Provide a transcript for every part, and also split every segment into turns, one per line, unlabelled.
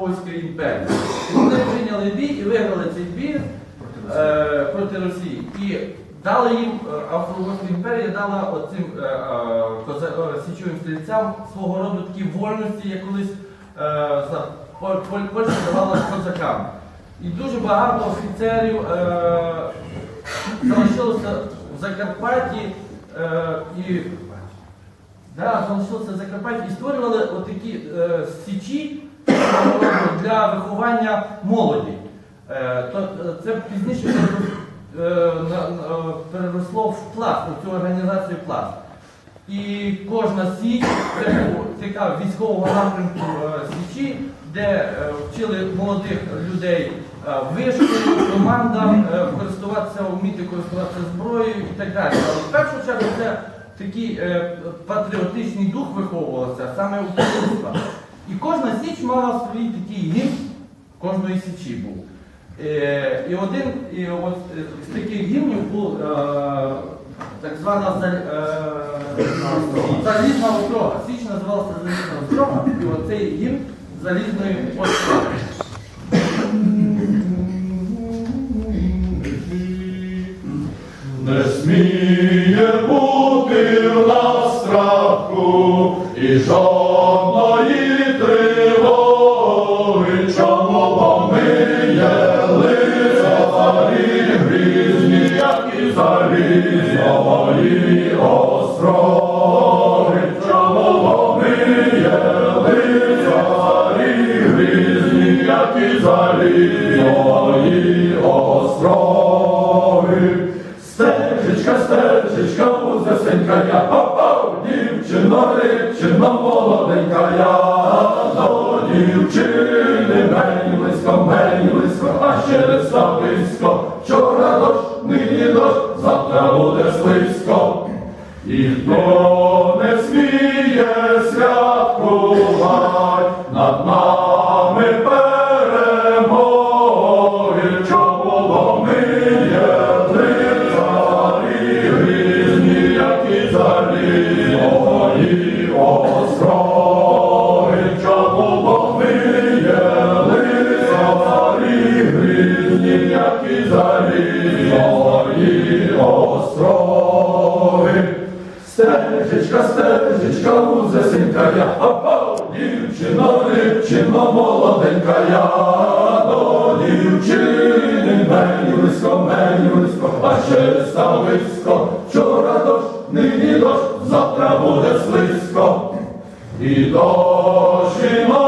Польської імперії. Вони прийняли бій і виграли цей бій е, проти Росії. І дали їм е, Австро-Угорська імперія дала оцим е, січовим стрільцям свого роду такі вольності, як колись е, Поль- Польща давала козакам. І дуже багато офіцерів залишилося в Закарпатті е, і Да, залишилося в і створювали отакі е, січі для виховання молоді. Е, е, це пізніше е, переросло в пласт, у цю організацію пласт. І кожна січ це така військового напрямку січі, де вчили молодих людей вишколу, командам користуватися, вміти користуватися зброєю і так далі. Але в першу чергу це такий патріотичний дух виховувався саме у дитинства. І кожна січ мала свій такий гімн кожної січі був. Е, і один і от, е, з таких гімнів був е, так звана залізна острога. Січ називалася залізна острога, і оцей гімн залізної остроги.
Не сміє бути в нас страху і жодної залізної остроги, чому бо є як і залізної остроги. Стежечка, стежечка, вузесенька я, попав, дівчино, дівчино, молоденька я, до дівчини, І хто не сміє стежечка, вузесенька я, апа, дівчино, дівчино, молоденька я, до дівчини, мені близько, мені близько, а ще став близько, вчора дощ, нині дощ, завтра буде слизько. І до жіночих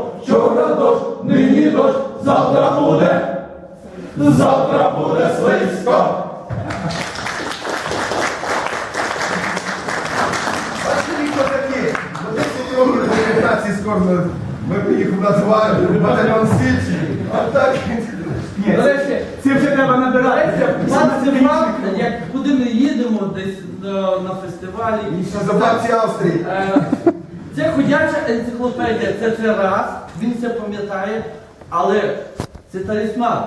дощ, завтра буде, завтра буде слизько.
Бачите, козаки, до 10 років до 15 скоро ми їх називаємо батальйон Січі. А так, ні,
До речі,
це вже треба набиратися.
Як куди ми їдемо десь е, на фестивалі.
За бабці Австрії.
Е, Це ходяча енциклопедія, це це раз, він це пам'ятає, але це талісман.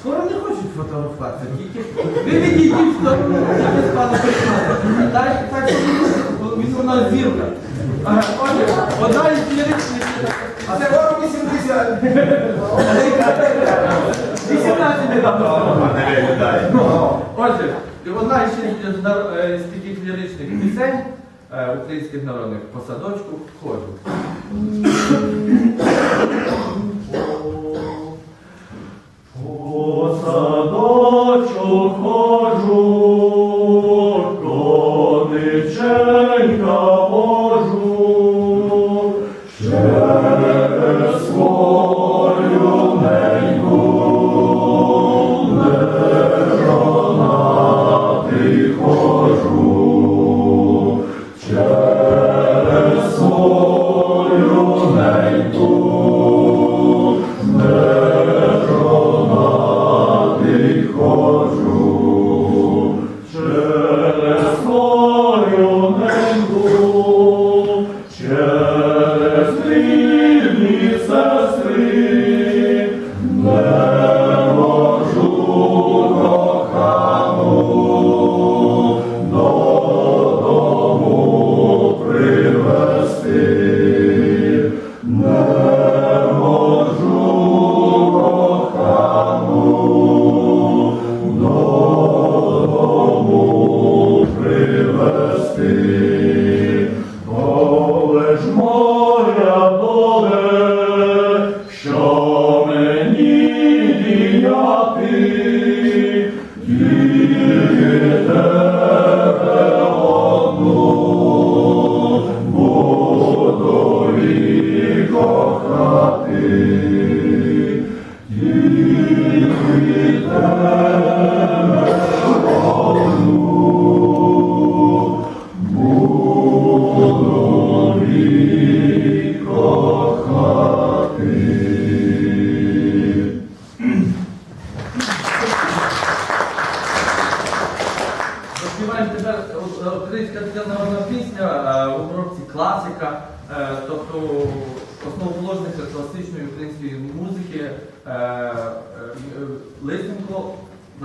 Скоро не хочуть фотографуватися, тільки ви відійдіть в сторону, я без пана приймати. Так, так, що він- він вона зірка. Отже, одна із ліричних.
А це ворог 80.
18 недавно.
Не.
Отже, і одна ще з, нар- е, з таких ліричних пісень е, українських народних по садочку ходжу.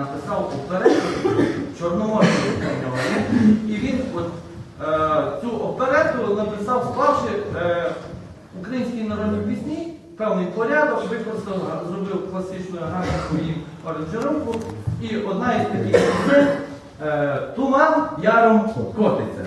Написав оперету Чорноморський І він от, е, цю оперету написав, склавши е, українські народні пісні, певний порядок, використав, зробив класичну гарну їм аранжировку. І одна із таких е, Туман яром котиться.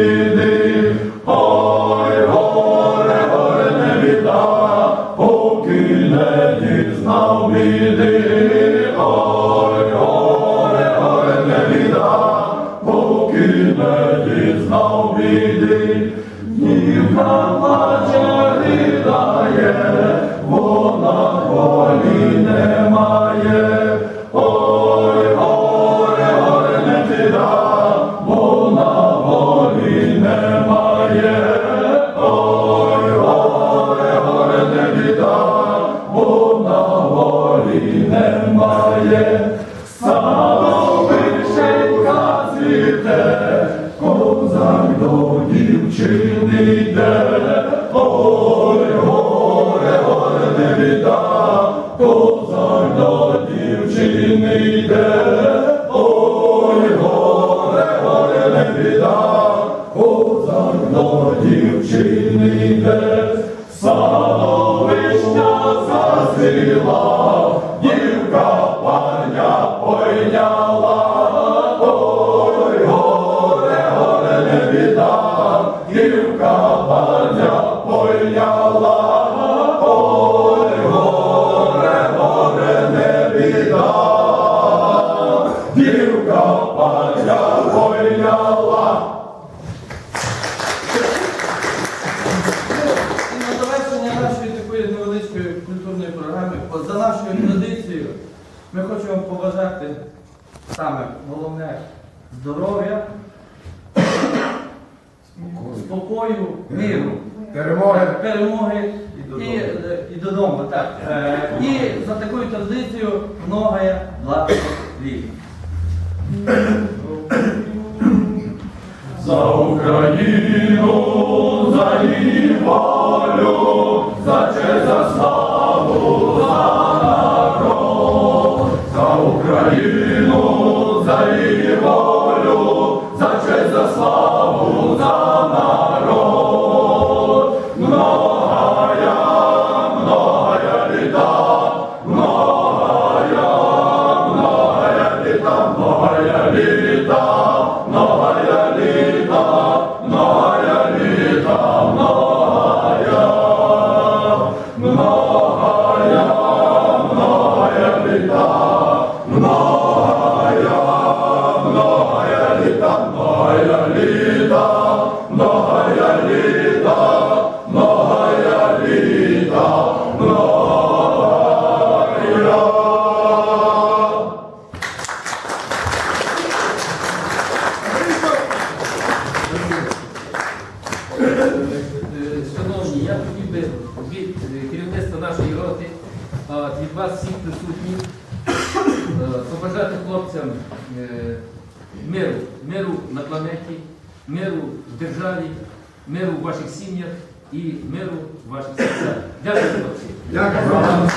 Біди. Ой, горе, горе, не біда, поки не дізнав біди. Ой, горе, горе, не біда, поки не дізнав біди. Дівка плаче, ридає, вона волі Цвіте, козак до дівчини йде. Ой, горе, горе, не біда, козак до дівчини йде. Ой, горе, горе, не біда, козак до дівчини йде. Садовища зазріла, дівка дівка парня пойняла.
І на завершення нашої такої невеличкої культурної програми, за нашою традицією, ми хочемо побажати саме головне здоров'я, спокою, миру,
Перемоги.
перемоги
І додому.
і, і додому. Так. Е, І за такою традицією многое благословів.
За Україну, за її волю, за честь, за славу,
планеті, миру в державі, миру в ваших сім'ях і миру в ваших серцях. Дякую, хлопці.
Дякую.